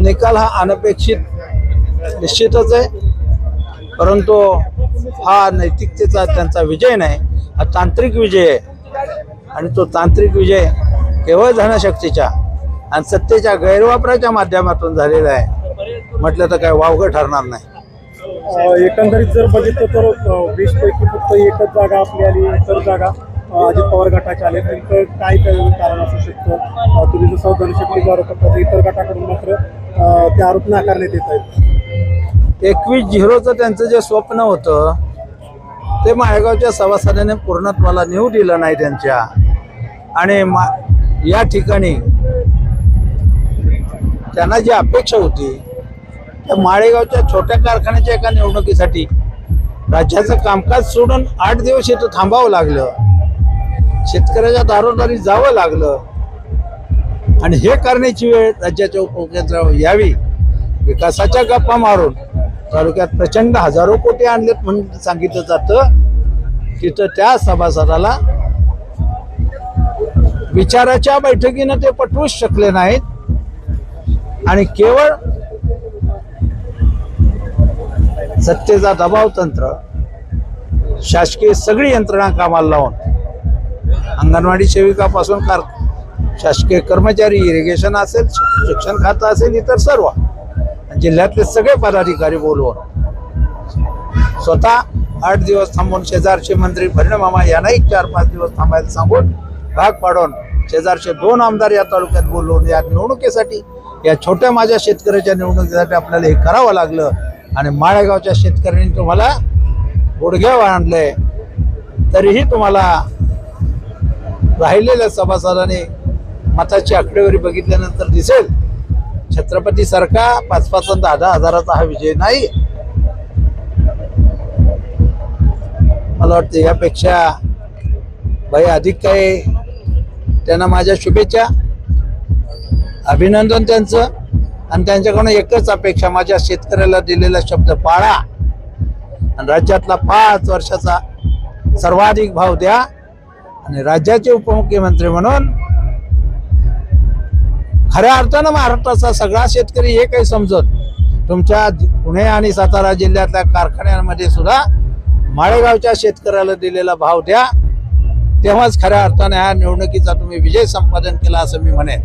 निकाल हा अनपेक्षित निश्चितच आहे. परंतु हा नैतिकतेचा त्यांचा विजय नाही हा तांत्रिक विजय आहे. आणि तो तांत्रिक विजय केवळ धनशक्तीच्या आणि सत्तेच्या गैरवापराच्या माध्यमातून झालेला आहे. म्हटलं तर काय वावगं ठरणार नाही. एकंदरीत जर बघितलं तर वीस पैकी फक्त एकच जागा आपली आली इतर जागा. अजित पवार गटाचे आले नेमकं काय कारण असू शकतं? तुम्ही जसं धनशक्तीचा आरोप करता इतर गटाकडून मात्र ते आरोप नाकारण्यात येत आहेत. एकवीस झिरोचं त्यांचं जे स्वप्न होतं ते माळेगावच्या सभासदाने पूर्णत्वाला नेऊ दिलं नाही त्यांच्या. आणि मा या ठिकाणी त्यांना जी अपेक्षा होती त्या माळेगावच्या छोट्या कारखान्याच्या एका निवडणुकीसाठी राज्याचं कामकाज सोडून आठ दिवस इथं थांबावं लागलं. शेतकऱ्याच्या दारोदारी जावं लागलं. आणि हे करण्याची वेळ राज्याच्या उपमुख्यमंत्र्यावर यावी. विकासाच्या गप्पा मारून तालुक्यात प्रचंड हजारो कोटी आणलेत म्हणून सांगितलं जातं. तिथं त्या सभासदाला विचाराच्या बैठकीनं ते पटवूच शकले नाहीत. आणि केवळ सत्तेचा दबाव तंत्र शासकीय सगळी यंत्रणा कामाला लावून अंगणवाडी सेविकापासून कार शासकीय कर्मचारी इरिगेशन असेल शिक्षण खातं असेल इतर सर्व. जिल्ह्यातले सगळे पदाधिकारी बोलवून. स्वतः आठ दिवस थांबून शेजारचे मंत्री भरणे मामा यांनाही चार पाच दिवस थांबायला सांगून भाग पाडून शेजारचे दोन आमदार या तालुक्यात बोलवून या निवडणुकीसाठी या छोट्या माझ्या शेतकऱ्याच्या निवडणुकीसाठी आपल्याला हे करावं लागलं. आणि माळेगावच्या शेतकऱ्यांनी तुम्हाला गुडघ्यावर आणलंय. तरीही तुम्हाला राहिलेल्या सभासदाने मताची आकडेवारी बघितल्यानंतर दिसेल छत्रपती सारखा पाच पाच दहा दहा हजाराचा हा विजय नाही. मला वाटतं यापेक्षा भाई अधिक काही त्यांना माझ्या शुभेच्छा अभिनंदन त्यांचं आणि त्यांच्याकडून एकच अपेक्षा माझ्या शेतकऱ्याला दिलेला शब्द पाळा. आणि राज्यातला पाच वर्षाचा सर्वाधिक भाव द्या. आणि राज्याचे उपमुख्यमंत्री म्हणून खऱ्या अर्थानं महाराष्ट्राचा सगळा शेतकरी हे काही समजत तुमच्या पुणे आणि सातारा जिल्ह्यातल्या कारखान्यांमध्ये सुद्धा माळेगावच्या शेतकऱ्याला दिलेला भाव द्या तेव्हाच खऱ्या अर्थाने ह्या निवडणुकीचा तुम्ही विजय संपादन केला असं मी म्हणेन.